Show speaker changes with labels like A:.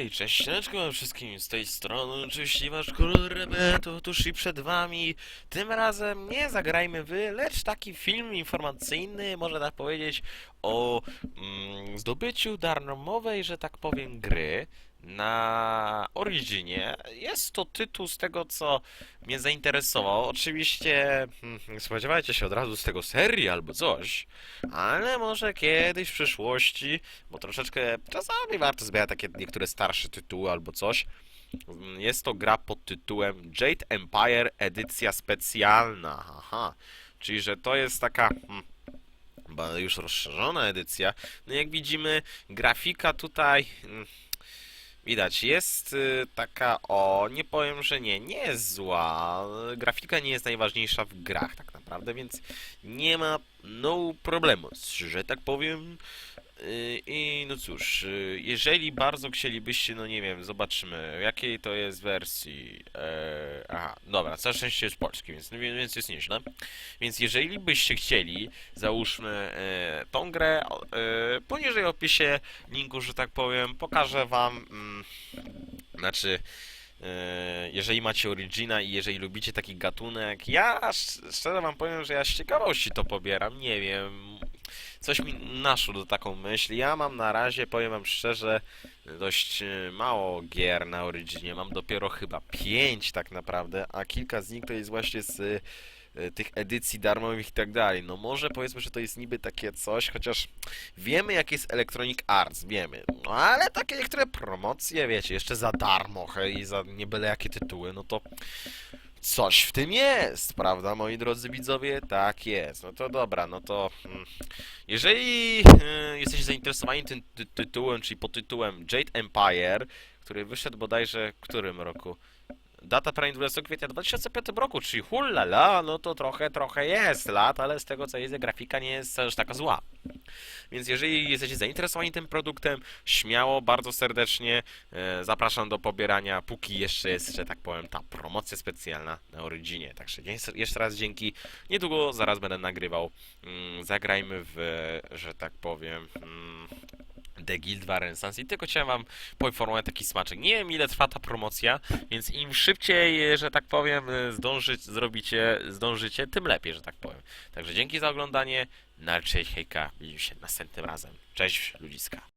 A: Hej, cześć, cześć wszystkim z tej strony, oczywiście wasz kolor Rebeto, otóż i przed wami. Tym razem nie zagrajmy wy, lecz taki film informacyjny, można tak powiedzieć, o mm, zdobyciu darmowej, że tak powiem, gry na Originie. Jest to tytuł z tego, co mnie zainteresował. Oczywiście hmm, nie spodziewajcie się od razu z tego serii albo coś, ale może kiedyś w przyszłości bo troszeczkę czasami warto zbierać takie niektóre starsze tytuły albo coś. Jest to gra pod tytułem Jade Empire edycja specjalna. Aha. Czyli, że to jest taka hmm, już rozszerzona edycja. No jak widzimy, grafika tutaj mm, widać jest y, taka o, nie powiem, że nie, nie jest zła. Grafika nie jest najważniejsza w grach tak naprawdę, więc nie ma no problemu, że tak powiem. Yy, I no cóż, yy, jeżeli bardzo chcielibyście, no nie wiem, zobaczymy, jakiej to jest wersji. Eee, aha, dobra, całe szczęście jest polski, więc, więc jest nieźle. Więc jeżeli byście chcieli, załóżmy e, tą grę, e, poniżej opisie linku, że tak powiem, pokażę wam, mm, znaczy, e, jeżeli macie Origina i jeżeli lubicie taki gatunek, ja sz- szczerze wam powiem, że ja z ciekawości to pobieram, nie wiem, coś mi naszło do taką myśl. Ja mam na razie, powiem wam szczerze, dość e, mało gier na Originie. Mam dopiero chyba pięć tak naprawdę, a kilka z nich to jest właśnie z e, tych edycji darmowych i tak dalej. No może powiedzmy, że to jest niby takie coś, chociaż wiemy jak jest Electronic Arts, wiemy. No ale takie niektóre promocje, wiecie, jeszcze za darmo, hej, i za nie byle jakie tytuły, no to coś w tym jest, prawda, moi drodzy widzowie? Tak jest. No to dobra, no to mm, jeżeli e, jesteście zainteresowani tym ty tytułem, czyli pod tytułem Jade Empire, który wyszedł bodajże w którym roku? Data prawie 20 kwietnia 2005 roku, czyli hullala, no to trochę, trochę jest lat, ale z tego co jest, grafika nie jest aż taka zła. Więc jeżeli jesteście zainteresowani tym produktem, śmiało, bardzo serdecznie e, zapraszam do pobierania, póki jeszcze jest, że tak powiem, ta promocja specjalna na Originie. Także jeszcze raz dzięki. Niedługo zaraz będę nagrywał. Mm, zagrajmy w, że tak powiem, mm, The Guild Renaissance i tylko chciałem wam poinformować taki smaczek. Nie wiem ile trwa ta promocja, więc im szybciej, że tak powiem, zdążyć, zrobicie, zdążycie, tym lepiej, że tak powiem. Także dzięki za oglądanie. Na cześć, hejka. Widzimy się następnym razem. Cześć, ludziska.